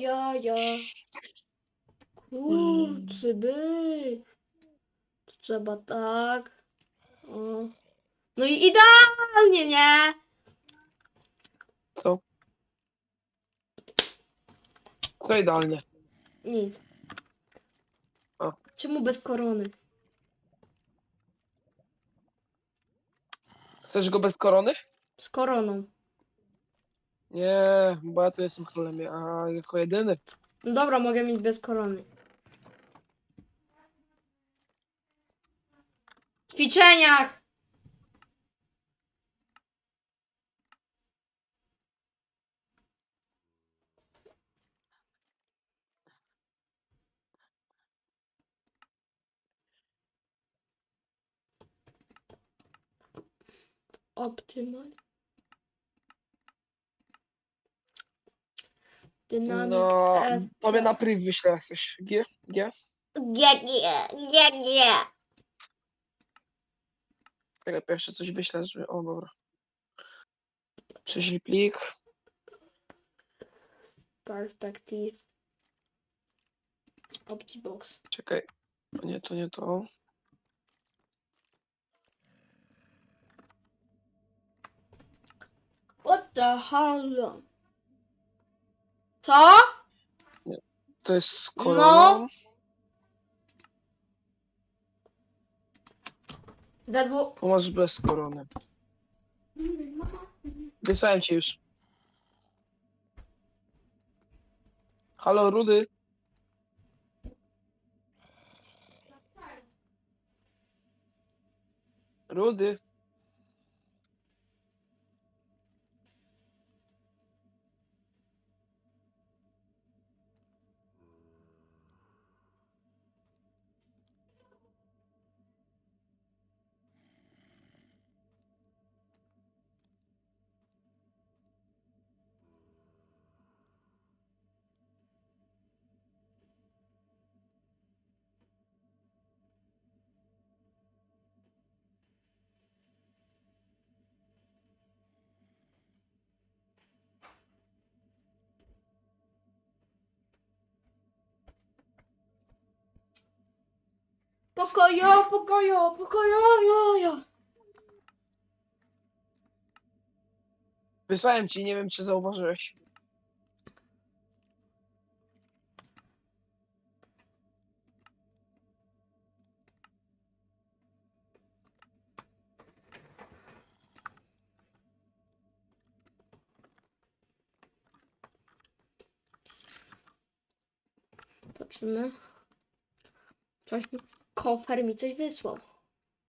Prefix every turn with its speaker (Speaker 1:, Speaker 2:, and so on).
Speaker 1: ja, ja. Kurczy. Tu trzeba tak. O. No i idealnie, nie?
Speaker 2: Co? To idealnie.
Speaker 1: Nic. Czemu bez korony?
Speaker 2: Chcesz go bez korony?
Speaker 1: Z koroną.
Speaker 2: Nie, bo ja tu jestem królem, a jako jedyny.
Speaker 1: No dobra, mogę mieć bez korony. W ćwiczeniach! Optymal. Dynamik
Speaker 2: No,
Speaker 1: F.
Speaker 2: tobie na priv wyślę jak chcesz. G? G?
Speaker 1: Nie, nie, nie, nie.
Speaker 2: Czekaj, pierwsze coś wyślę, żeby... O, dobra. Prześlij plik.
Speaker 1: Perspective. Optibox.
Speaker 2: Czekaj. Nie to, nie to.
Speaker 1: What the hell? Co?
Speaker 2: To jest z
Speaker 1: No. Za dwu...
Speaker 2: Pomasz bez korony. Wysłałem ci już. Halo, Rudy. Rudy.
Speaker 1: Pokojo, pokojo, pokojo, jo, jo.
Speaker 2: Wysłałem ci, nie wiem czy zauważyłeś.
Speaker 1: Patrzymy. Coś mi... Kofer mi coś wysłał.